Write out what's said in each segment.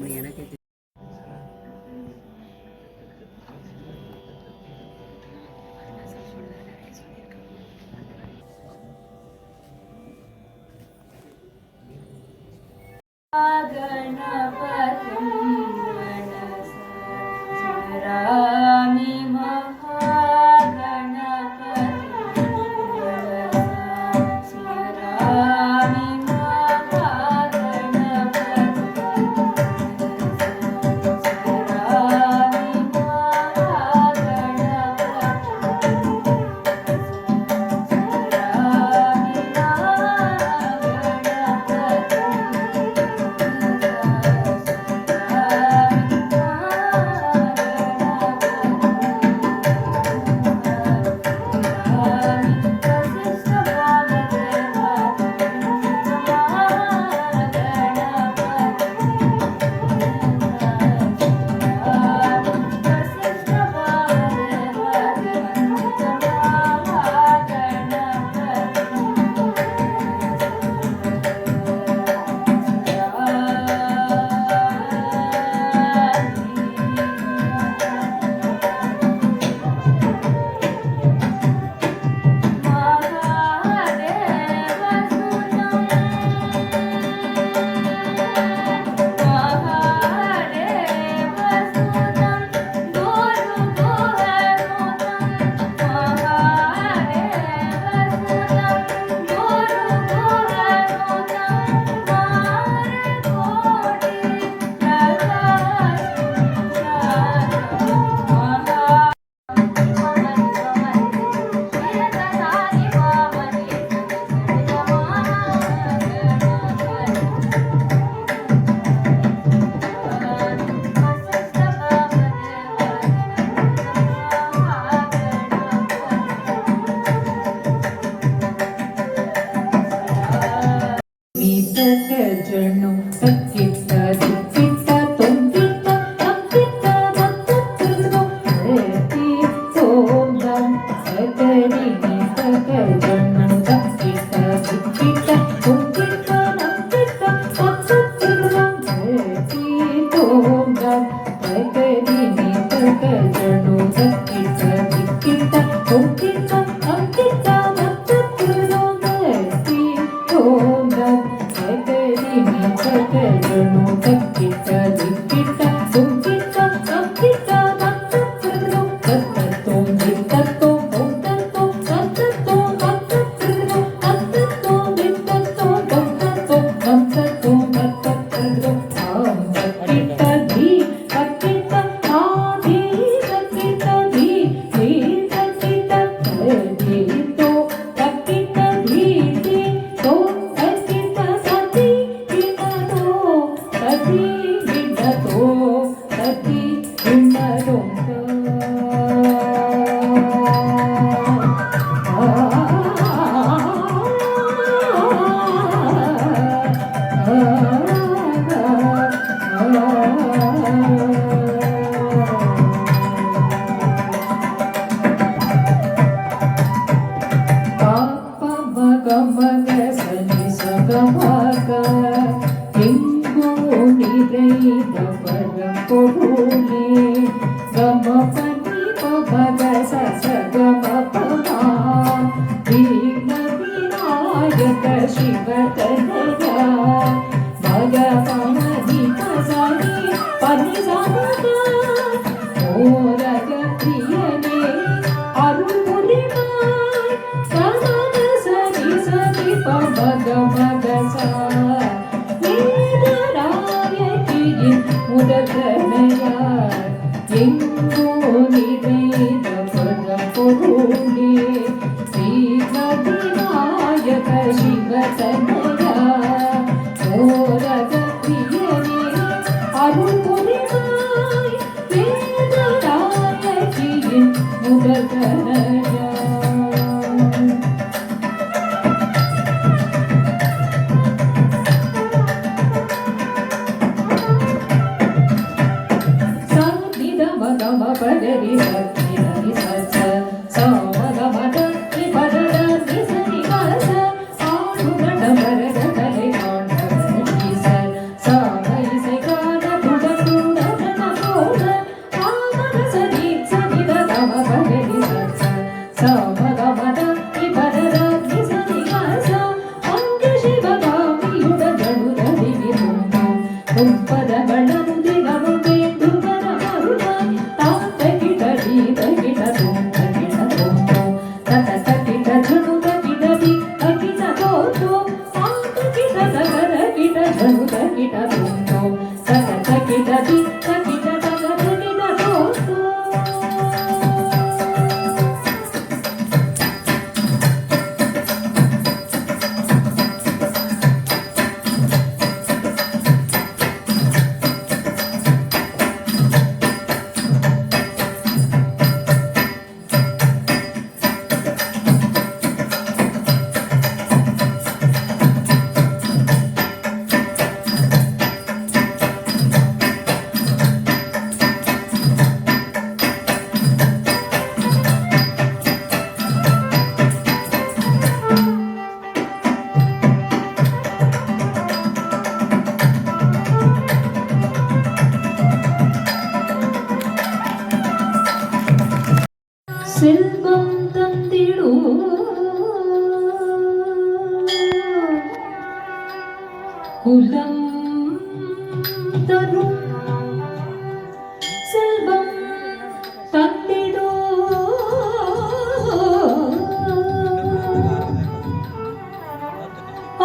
mañana que Give the Padmi Zanaka, Ora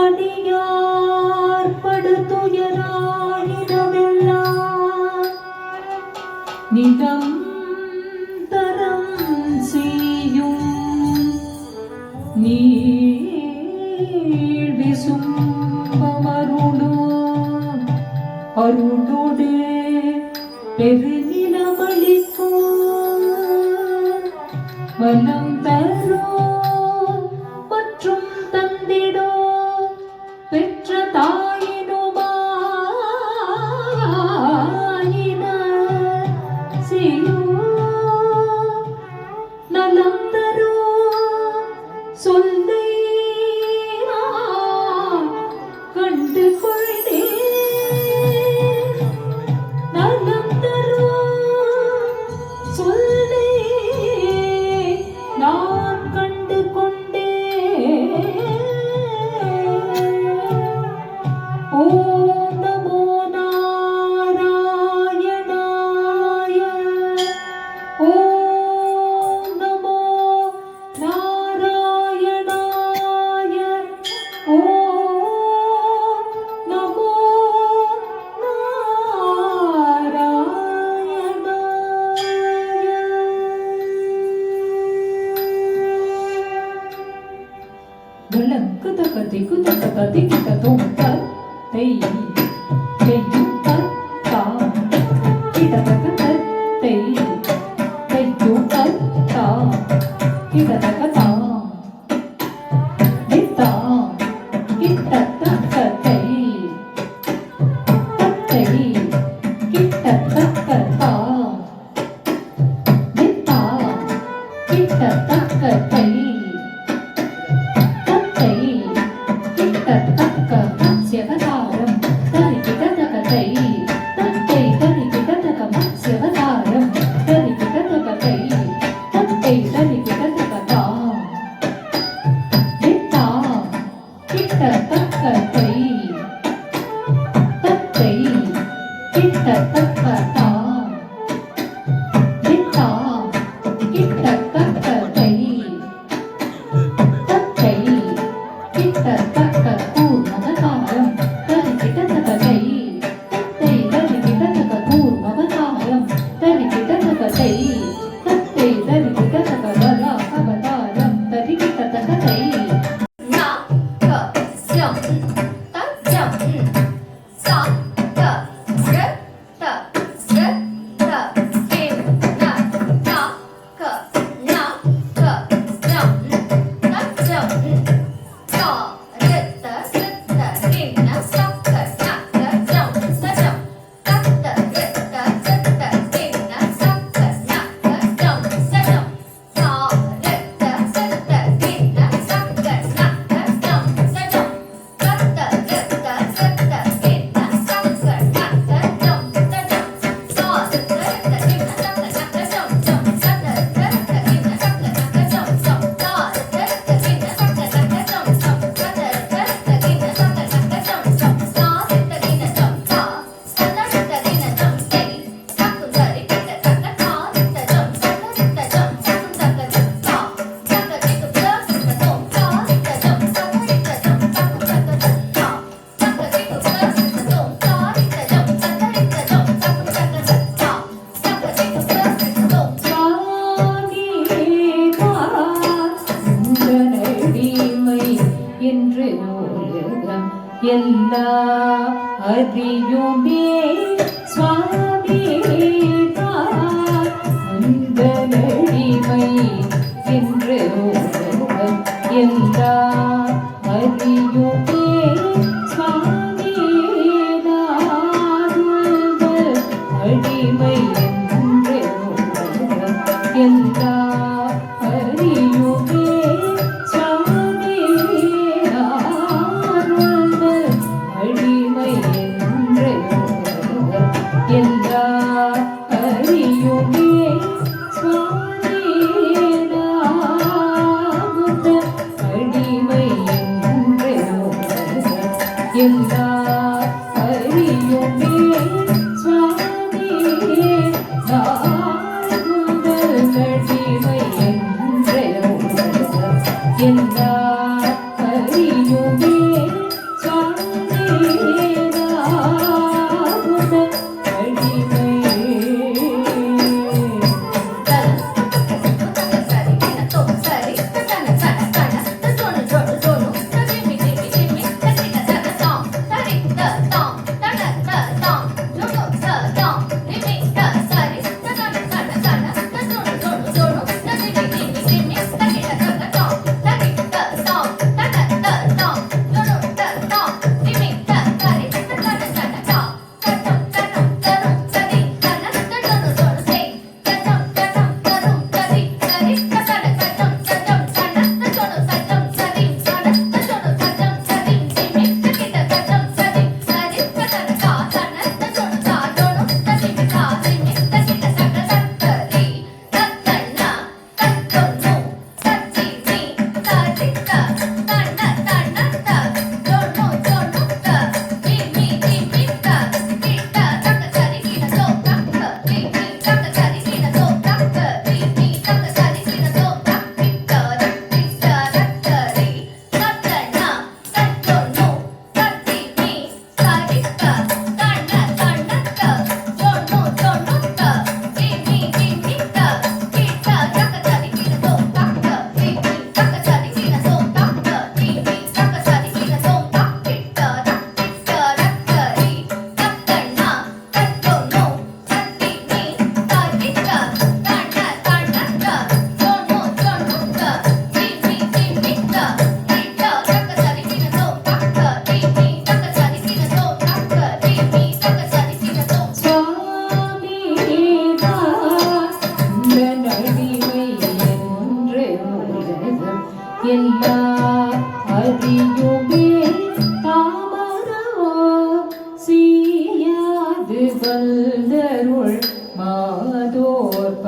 அடியார் படுத்துயராயிரமெல்லாம் நிதம் தரம் செய்யும் நீர் விசும் அருளுடே பெரு Hallelujah.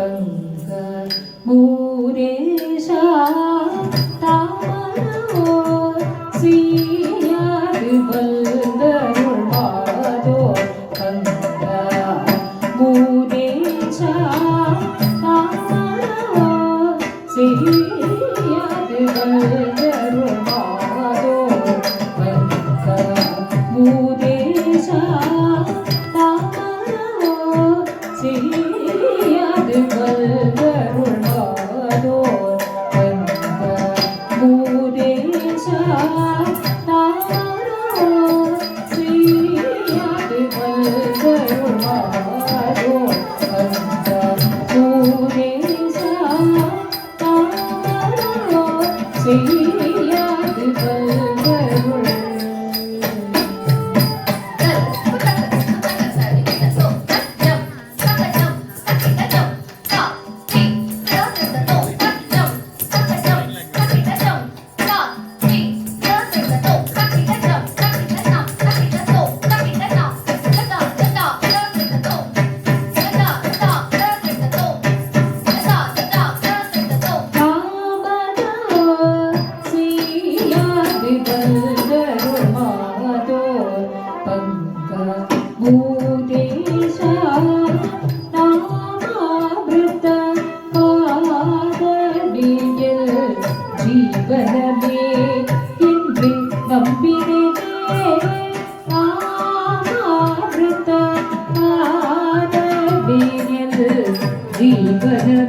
மாதோர்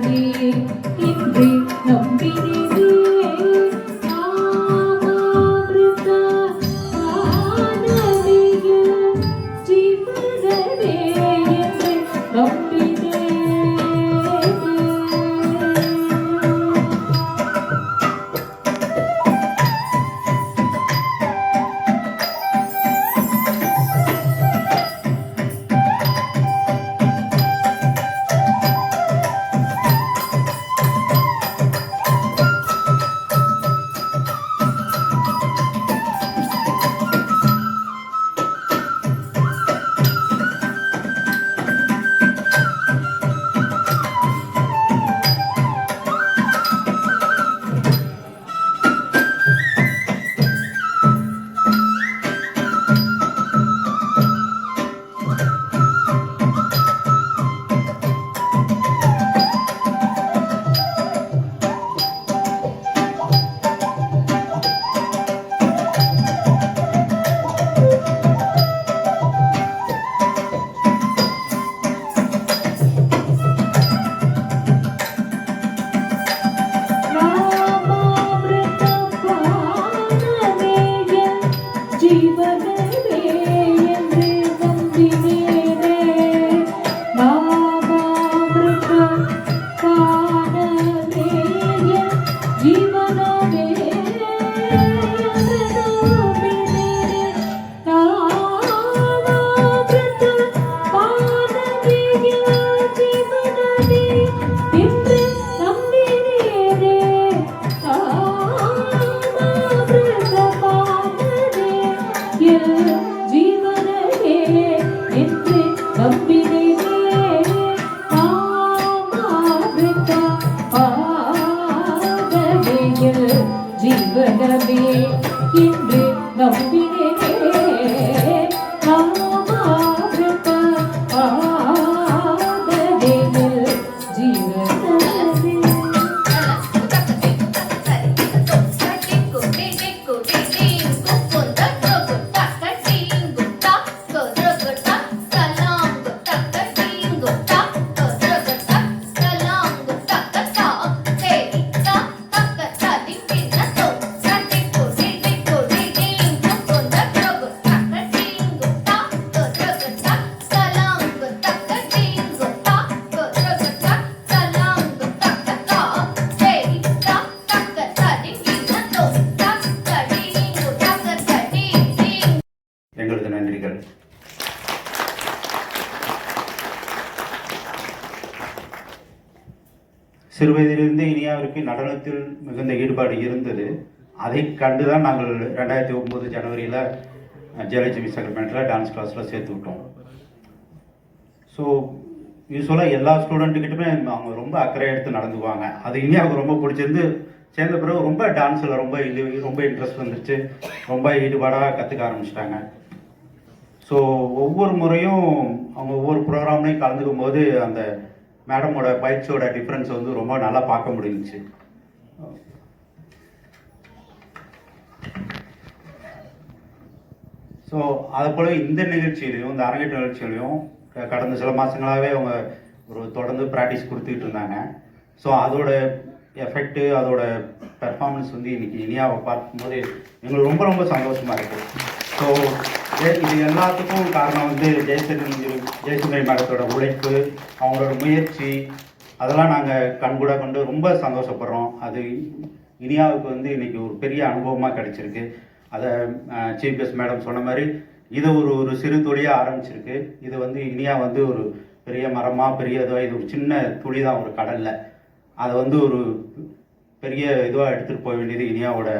ஜீவனமே என்று நம்பினே சிறுவயதிலிருந்து இனியாவிற்கு நடனத்தில் மிகுந்த ஈடுபாடு இருந்தது. அதை கண்டு தான் நாங்கள் ரெண்டாயிரத்தி ஒம்பது ஜனவரியில் ஜெயலட்சுமி செக்ரமெண்ட்டில் டான்ஸ் கிளாஸில் சேர்த்து விட்டோம். ஸோ யூஸ்வலாக எல்லா ஸ்டூடெண்ட்டுக்கிட்டுமே அவங்க ரொம்ப அக்கறை எடுத்து நடந்துக்குவாங்க. அது இனியாவுக்கு ரொம்ப பிடிச்சிருந்து சேர்ந்த பிறகு ரொம்ப டான்ஸில் ரொம்ப இது ரொம்ப இன்ட்ரெஸ்ட் வந்துருச்சு. ரொம்ப ஈடுபாடாக கற்றுக்க ஆரம்பிச்சிட்டாங்க. ஸோ ஒவ்வொரு முறையும் அவங்க ஒவ்வொரு ப்ரோக்ராம்லையும் கலந்துக்கும் போது அந்த மேடமோட பயிற்சியோட டிஃப்ரென்ஸ் வந்து ரொம்ப நல்லா பார்க்க முடிஞ்சிச்சு. ஸோ அதை போல இந்த நிகழ்ச்சியிலையும் இந்த அரங்கேற்ற நிகழ்ச்சியிலையும் கடந்த சில மாதங்களாகவே அவங்க ஒரு தொடர்ந்து ப்ராக்டிஸ் கொடுத்துக்கிட்டு இருந்தாங்க. ஸோ அதோட எஃபெக்ட்டு அதோட பெர்ஃபார்மன்ஸ் வந்து இன்னைக்கு இனியாவை பார்க்கும்போது எங்களுக்கு ரொம்ப ரொம்ப சந்தோஷமாக இருக்குது ஸோ இது எல்லாத்துக்கும் காரணம் வந்து ஜெயசந்திரன் ஜெயசுந்தரி மேடத்தோட உழைப்பு அவங்களோட முயற்சி அதெல்லாம் நாங்கள் கண்கூட கொண்டு ரொம்ப சந்தோஷப்படுறோம். அது இனியாவுக்கு வந்து இன்றைக்கி ஒரு பெரிய அனுபவமாக கிடைச்சிருக்கு. அதை சீஃப் கெஸ்ட் மேடம் சொன்ன மாதிரி இது ஒரு ஒரு சிறு துளியாக ஆரம்பிச்சிருக்கு. இது வந்து இனியா வந்து ஒரு பெரிய மரமாக பெரிய இதுவாக இது ஒரு சின்ன துளி தான் ஒரு கடலில். அதை வந்து ஒரு பெரிய இதுவாக எடுத்துகிட்டு போக வேண்டியது இனியாவோட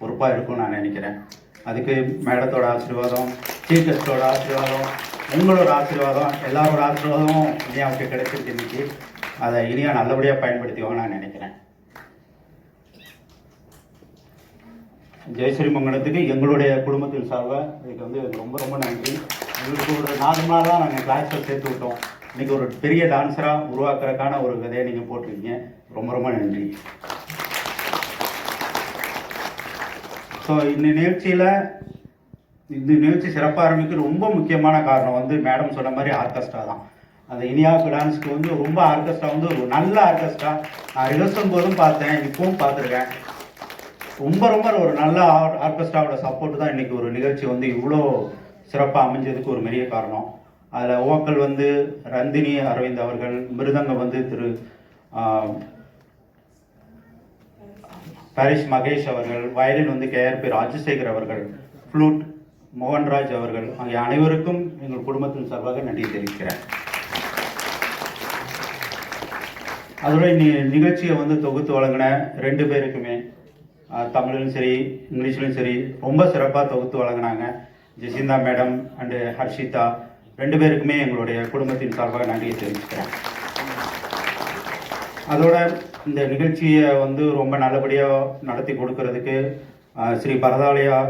பொறுப்பாக இருக்கும்னு நான் நினைக்கிறேன். அதுக்கு மேடத்தோட ஆசீர்வாதம் சீஃப் கெஸ்டோட ஆசீர்வாதம் உங்களோட ஆசீர்வாதம் எல்லாரோட ஆசீர்வாதமும் இனியாவுக்கு கிடைச்சிருக்கு இன்னைக்கு. அதை இனியா நல்லபடியாக பயன்படுத்திவாங்க நான் நினைக்கிறேன். ஜெயஸ்ரீ மங்கலத்துக்கு எங்களுடைய குடும்பத்தின் சார்பாக இதுக்கு வந்து ரொம்ப ரொம்ப நன்றி. எங்களுக்கு ஒரு நாலு நாள் தான் நாங்கள் கிளாஸில் சேர்த்து விட்டோம். இன்னைக்கு ஒரு பெரிய டான்ஸராக உருவாக்குறதுக்கான ஒரு விதையை நீங்கள் போட்டிருக்கீங்க. ரொம்ப ரொம்ப நன்றி. ஸோ இந்த நிகழ்ச்சியில் இந்த நிகழ்ச்சி சிறப்பாக ஆரம்பிக்க ரொம்ப முக்கியமான காரணம் வந்து மேடம் சொன்ன மாதிரி ஆர்கெஸ்ட்ரா தான். அந்த இனியாவுக்கு டான்ஸ்க்கு வந்து ரொம்ப ஆர்கெஸ்ட்ரா வந்து ஒரு நல்ல ஆர்கெஸ்ட்ரா. நான் ரிஹர்சல் போதும் பார்த்தேன் இப்பவும் பார்த்துருக்கேன். ரொம்ப ரொம்ப ஒரு நல்ல ஆர் ஆர்கெஸ்ட்ராவோட சப்போர்ட் தான் இன்றைக்கி ஒரு நிகழ்ச்சி வந்து இவ்வளோ சிறப்பாக அமைஞ்சதுக்கு ஒரு பெரிய காரணம். அதில் ஓக்கல் வந்து ரந்தினி அரவிந்த் அவர்கள் மிருதங்கம் வந்து திரு பரிஷ் மகேஷ் அவர்கள் வயலின் வந்து கேஆர்பி ராஜசேகர் அவர்கள் ஃப்ளூட் மோகன்ராஜ் அவர்கள் ஆகிய அனைவருக்கும் எங்கள் குடும்பத்தின் சார்பாக நன்றி தெரிவிக்கிறேன். அதோட நி நிகழ்ச்சியை வந்து தொகுத்து வழங்கின ரெண்டு பேருக்குமே தமிழிலும் சரி இங்கிலீஷ்லையும் சரி ரொம்ப சிறப்பாக தொகுத்து வழங்கினாங்க. ஜெசிந்தா மேடம் அண்டு ஹர்ஷிதா ரெண்டு பேருக்குமே எங்களுடைய குடும்பத்தின் சார்பாக நன்றியை தெரிவிக்கிறேன் அதோட இந்த நிகழ்ச்சியை வந்து ரொம்ப நல்லபடியாக நடத்தி கொடுக்கறதுக்கு ஸ்ரீ பரதாலயா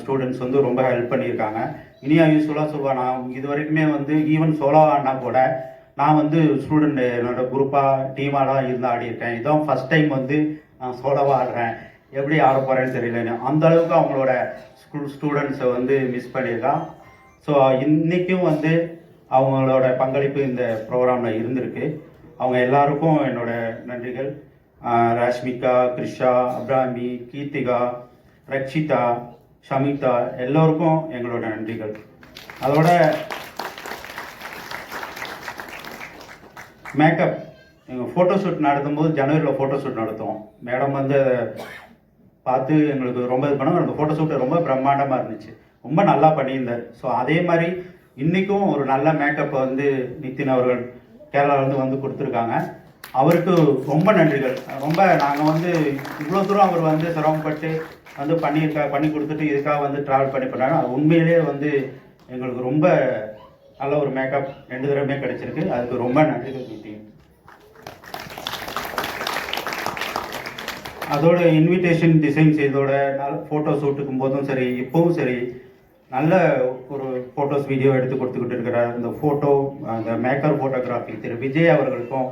ஸ்டூடெண்ட்ஸ் வந்து ரொம்ப ஹெல்ப் பண்ணியிருக்காங்க. இனியா யூஸ்ஃபுல்லாக சொல்லுவேன் நான் இது வரைக்குமே வந்து ஈவன் சோலோ ஆடினா கூட நான் வந்து ஸ்டூடெண்ட் என்னோட குரூப்பாக டீமாக தான் இருந்து ஆடியிருக்கேன் இதான் ஃபஸ்ட் டைம் வந்து நான் சோலோவாக ஆடுறேன். எப்படி ஆட போகிறேன்னு தெரியல அந்த அளவுக்கு அவங்களோட ஸ்கூல் ஸ்டூடெண்ட்ஸை வந்து மிஸ் பண்ணியிருக்கான் ஸோ இன்றைக்கும் வந்து அவங்களோட பங்களிப்பு இந்த ப்ரோக்ராமில் இருந்திருக்கு. அவங்க எல்லாருக்கும் என்னோட நன்றிகள். ராஷ்மிகா கிருஷா அப்ராமி கீர்த்திகா ரக்ஷிதா ஷமிதா எல்லோருக்கும் எங்களோட நன்றிகள். அதோட மேக்கப் எங்கள் ஃபோட்டோ ஷூட் நடத்தும்போது ஜனவரியில் ஃபோட்டோ ஷூட் நடத்துவோம். மேடம் வந்து அதை பார்த்து எங்களுக்கு ரொம்ப இது பண்ணோம் அந்த ஃபோட்டோ ஷூட் ரொம்ப பிரம்மாண்டமாக இருந்துச்சு. ரொம்ப நல்லா பண்ணியிருந்தார். ஸோ அதே மாதிரி இன்றைக்கும் ஒரு நல்ல மேக்கப்பை வந்து நித்தின் அவர்கள் கேரளாவிலேருந்து வந்து கொடுத்துருக்காங்க. அவருக்கு ரொம்ப நன்றிகள். ரொம்ப நாங்கள் வந்து இவ்வளோ தூரம் அவர் வந்து சிரமப்பட்டு வந்து பண்ணியிருக்கா பண்ணி கொடுத்துட்டு இதுக்காக வந்து ட்ராவல் பண்ணி பண்ணாங்க அது வந்து எங்களுக்கு ரொம்ப நல்ல ஒரு மேக்கப் ரெண்டு தடவையுமே கிடைச்சிருக்கு. அதுக்கு ரொம்ப நன்றிகள் மீட்டிங் அதோட இன்விடேஷன் டிசைன் செய்தோட நல்ல ஃபோட்டோ ஷூட்டுக்கும் போதும் சரி இப்போவும் சரி நல்ல ஒரு ஃபோட்டோஸ் வீடியோ எடுத்து கொடுத்துக்கிட்டு இருக்கிற இந்த ஃபோட்டோ அந்த மேக்கர் ஃபோட்டோகிராஃபி திரு விஜய் அவர்களுக்கும்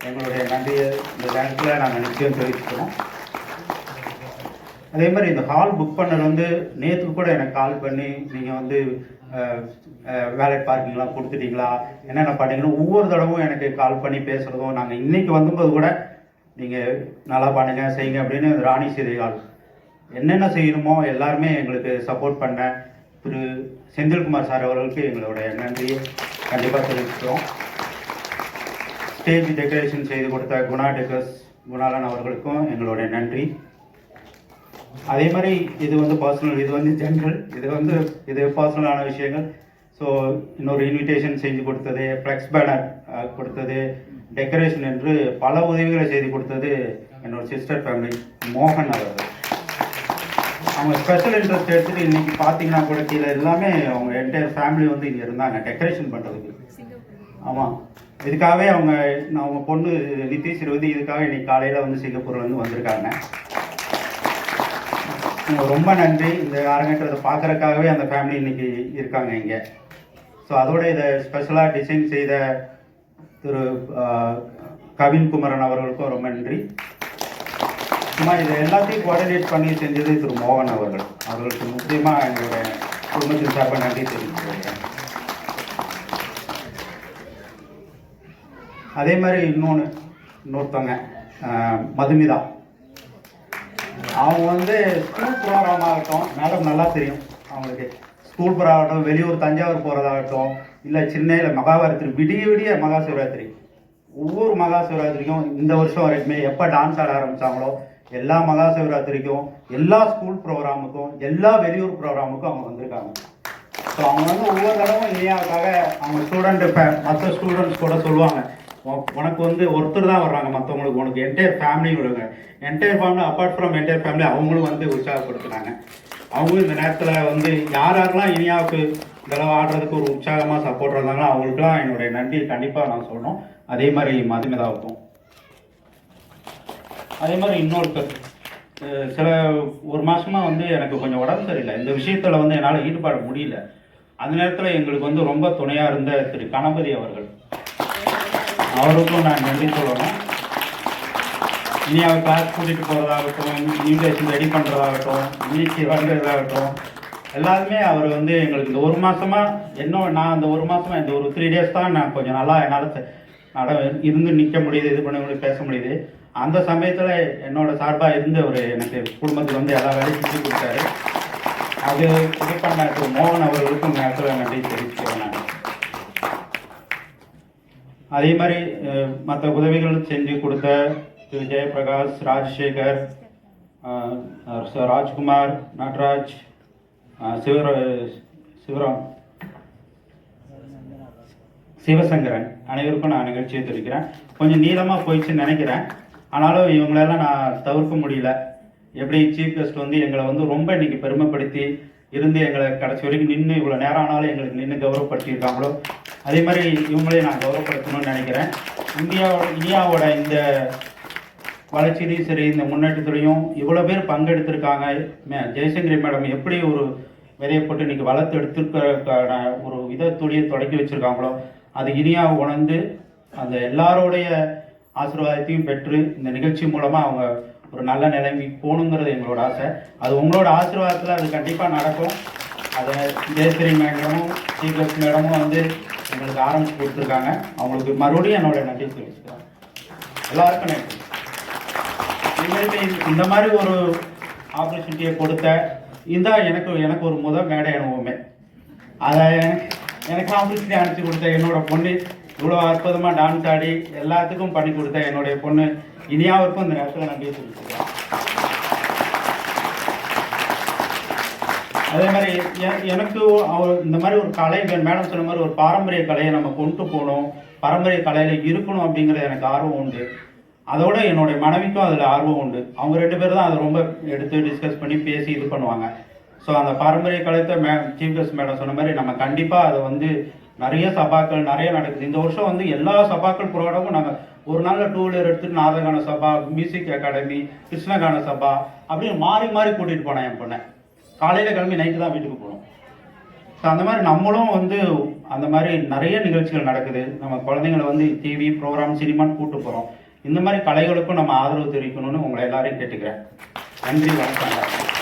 எங்களுடைய நன்றியை இந்த நேரத்தில் நாங்கள் நிச்சயம் தெரிவிச்சுக்கிறோம். அதே மாதிரி இந்த ஹால் புக் பண்ணது வந்து நேற்று கூட எனக்கு கால் பண்ணி நீங்கள் வந்து வேலை பார்க்கிங்லாம் கொடுத்துட்டீங்களா? என்னென்ன பண்ணீங்கன்னு ஒவ்வொரு தடவும் எனக்கு கால் பண்ணி பேசுகிறதும் நாங்கள் இன்றைக்கி வந்தும்போது கூட நீங்கள் நல்லா பண்ணுங்க செய்யுங்க அப்படின்னு ராணி சிறைகால் என்னென்ன செய்யணுமோ எல்லாருமே எங்களுக்கு சப்போர்ட் பண்ண திரு செந்தில்குமார் சார் அவர்களுக்கு எங்களுடைய நன்றியை கண்டிப்பாக தெரிவிக்கிறோம் ஸ்டேஜ் டெக்கரேஷன் செய்து கொடுத்த குணா டெக்கர்ஸ் குணாலன் அவர்களுக்கும் எங்களுடைய நன்றி. அதே மாதிரி இது வந்து பர்சனல் இது வந்து ஜென்ரல் இது வந்து இது பர்சனலான விஷயங்கள். ஸோ இன்னொரு இன்விடேஷன் செஞ்சு கொடுத்தது ஃப்ளெக்ஸ் பேனர் கொடுத்தது டெக்கரேஷன் என்று பல உதவிகளை செய்து கொடுத்தது என்னோட சிஸ்டர் ஃபேமிலி மோகன் அவர்கள். அவங்க ஸ்பெஷல் இன்ட்ரெஸ்ட் எடுத்துட்டு இன்னைக்கு பார்த்தீங்கன்னா கூட கீழே எல்லாமே அவங்க என்டையர் ஃபேமிலி வந்து இங்கே இருந்தாங்க டெக்கரேஷன் பண்ணுறதுக்கு ஆமாம் இதுக்காகவே அவங்க நான் அவங்க பொண்ணு நிதிஷ் இருபது இதுக்காக இன்னைக்கு காலையில் வந்து சிங்கப்பூர்ல வந்து வந்திருக்காங்க. ரொம்ப நன்றி. இந்த அரங்கேற்றத்தை பார்க்குறக்காகவே அந்த ஃபேமிலி இன்னைக்கு இருக்காங்க இங்கே. ஸோ அதோட இதை ஸ்பெஷலாக டிசைன் செய்த திரு கவின்குமரன் கவின் குமரன் அவர்களுக்கும் ரொம்ப நன்றி. சும்மா இதை எல்லாத்தையும் கோஆர்டினேட் பண்ணி செஞ்சது திரு மோகன் அவர்கள். அவர்களுக்கு முக்கியமாக எங்களுடைய குடும்பத்தின் சார்பாக நன்றி தெரியும் அதே மாதிரி இன்னொன்று இன்னொருத்தவங்க மதுமிதா. அவங்க வந்து ஸ்கூல் ப்ரோக்ராம் மேடம் நல்லா தெரியும் அவங்களுக்கு. ஸ்கூல் ப்ரோக்ராம் ஆகட்டும் வெளியூர் தஞ்சாவூர் போகிறதாகட்டும் இல்லை சென்னையில் மகாபாரத்திரி விடிய விடிய மகா சிவராத்திரி ஒவ்வொரு மகா சிவராத்திரிக்கும் இந்த வருஷம் வரைக்குமே எப்போ டான்ஸ் ஆட ஆரம்பித்தாங்களோ எல்லா மகா சிவராத்திரிக்கும் எல்லா ஸ்கூல் ப்ரோக்ராமுக்கும் எல்லா வெளியூர் ப்ரோக்ராமுக்கும் அவங்க வந்திருக்காங்க. ஸோ அவங்க வந்து ஒவ்வொரு தடவை இனியாவுக்காக அவங்க ஸ்டூடெண்ட் மற்ற ஸ்டூடெண்ட்ஸ் கூட சொல்லுவாங்க. உனக்கு- வந்து ஒருத்தர் தான் வர்றாங்க மற்றவங்களுக்கு உனக்கு என்டையர் ஃபேமிலி விடுங்க. Entire family apart from entire family அவங்களும் வந்து உற்சாகப்படுத்துறாங்க. அவங்களும் இந்த நேரத்தில் வந்து யார் யாரெல்லாம் இனியாவுக்கு இதெல்லாம் ஆடுறதுக்கு ஒரு உற்சாகமாக சப்போர்ட் இருந்தாங்களோ அவங்களுக்குலாம் என்னுடைய நன்றி கண்டிப்பாக நான் சொல்லணும். அதே மாதிரி மதுமிதாவுக்கும். அதே மாதிரி இன்னொருத்தர். சில ஒரு மாதமாக வந்து எனக்கு கொஞ்சம் உடம்பு சரியில்லை. இந்த விஷயத்தில் வந்து என்னால் ஈடுபாட முடியல. அந்த நேரத்தில் எங்களுக்கு வந்து ரொம்ப துணையாக இருந்த திரு கணபதி அவர்கள். அவருக்கும் நான் நன்றி சொல்லணும். இனி அவர் கிளாஸ் கூட்டிகிட்டு போகிறதாகட்டும் இன்விடேஷன் ரெடி பண்ணுறதாகட்டும் இன்னைக்கு வர்றதாகட்டும் எல்லாருமே அவர் வந்து எங்களுக்கு இந்த ஒரு மாதமாக என்ன நான் அந்த ஒரு மாதமாக இந்த ஒரு த்ரீ டேஸ் தான் நான் கொஞ்சம் நல்லா என்னால் நட இருந்து நிற்க முடியுது இது பண்ண முடியுது பேச முடியுது. அந்த சமயத்தில் என்னோட சார்பாக இருந்து அவர் எனக்கு குடும்பத்துக்கு வந்து எல்லா வேலையும் செஞ்சு கொடுத்தாரு. அது இது பண்ண மோகன் அவர்களுக்கும் நேரத்தில் நன்றி தெரிவிச்சுக்கிறேன் நான். அதே மாதிரி மற்ற உதவிகள் செஞ்சு கொடுத்த திரு. ஜெயபிரகாஷ் ராஜசேகர் ராஜ்குமார் நட்ராஜ் சிவர சிவராம் சிவசங்கரன் அனைவருக்கும் நான் நிகழ்ச்சியை தெரிவிக்கிறேன். கொஞ்சம் நீளமாக போயிடுச்சுன்னு நினைக்கிறேன். ஆனாலும் இவங்களெல்லாம் நான் தவிர்க்க முடியல. எப்படி சீஃப் கெஸ்ட் வந்து எங்களை வந்து ரொம்ப இன்னைக்கு பெருமைப்படுத்தி இருந்து எங்களை கடைசி வரைக்கும் நின்று இவ்வளோ நேரம் ஆனாலும் எங்களுக்கு நின்று கௌரவப்படுத்தியிருக்காங்களோ அதே மாதிரி இவங்களையும் நான் கௌரவப்படுத்தணும்னு நினைக்கிறேன். இந்தியாவோட இந்தியாவோட இந்த வளர்ச்சியிலையும் சரி இந்த முன்னேற்றத்துலையும் இவ்வளோ பேர் பங்கெடுத்திருக்காங்க. மே- ஜெயசங்கரி மேடம் எப்படி ஒரு விதையை போட்டு இன்றைக்கி வளர்த்து எடுத்துருக்கிறதுக்கான ஒரு இதை துளியை தொடக்கி வச்சுருக்காங்களோ அது இனியா உணர்ந்து அந்த எல்லாரோடைய ஆசீர்வாதத்தையும் பெற்று இந்த நிகழ்ச்சி மூலமாக அவங்க ஒரு நல்ல நிலைமைக்கு போகணுங்கிறது எங்களோட ஆசை. அது உங்களோட ஆசீர்வாதத்தில் அது கண்டிப்பாக நடக்கும். அதை ஜெயஸ்ரீ மேடமும் ஸ்ரீகிருஷ்ண மேடமும் வந்து எங்களுக்கு ஆரம்பிச்சு கொடுத்துருக்காங்க. அவங்களுக்கு மறுபடியும் என்னோட நன்றி தெரிவிச்சுக்கிறேன். எல்லாருக்கும் நன்றி. இந்த- மாதிரி ஒரு ஆப்பர்ச்சுனிட்டியை கொடுத்த இந்த எனக்கு எனக்கு ஒரு முதல் மேடை அனுபவமே. அதை எனக்கு எனக்கு ஆப்பர்ச்சுனிட்டி அனுப்பிச்சு கொடுத்த என்னோட பொண்ணு இவ்வளோ அற்புதமாக டான்ஸ் ஆடி எல்லாத்துக்கும் பண்ணி கொடுத்த என்னுடைய பொண்ணு இனியாவுக்கும் இந்த நேரத்தில் நன்றி தெரிவிச்சுக்கிறேன். அதே மாதிரி எனக்கு அவர் இந்த மாதிரி ஒரு கலை மேடம் சொன்ன மாதிரி ஒரு பாரம்பரிய கலையை நம்ம கொண்டு போகணும் பாரம்பரிய கலையில் இருக்கணும் அப்படிங்கிறது எனக்கு ஆர்வம் உண்டு. அதோட என்னுடைய மனைவிக்கும் அதில் ஆர்வம் உண்டு. அவங்க ரெண்டு பேரும் தான் அதை ரொம்ப எடுத்து டிஸ்கஸ் பண்ணி பேசி இது பண்ணுவாங்க. ஸோ அந்த பாரம்பரிய கலைத்தை மே சீஃப் கெஸ்ட் மேடம் சொன்ன மாதிரி நம்ம கண்டிப்பாக அதை வந்து நிறைய சபாக்கள் நிறைய நடக்குது. இந்த வருஷம் வந்து எல்லா சபாக்கள் ப்ரோக்ராமும் நாங்கள் ஒரு நாளில் டூ வீலர் எடுத்துட்டு நாதகான சபா மியூசிக் அகாடமி கிருஷ்ணகான சபா அப்படின்னு மாறி மாறி கூட்டிகிட்டு போனேன் என் பொண்ணை. காலையில் கிளம்பி நைட்டு தான் வீட்டுக்கு போகணும் ஸோ அந்த மாதிரி நம்மளும் வந்து அந்த மாதிரி நிறைய நிகழ்ச்சிகள் நடக்குது. நம்ம குழந்தைங்களை வந்து டிவி ப்ரோக்ராம் சினிமான்னு கூட்டு போகிறோம் இந்த மாதிரி கலைகளுக்கும் நம்ம ஆதரவு தெரிவிக்கணும்னு உங்களை எல்லாரையும் கேட்டுக்கிறேன். நன்றி வணக்கம்.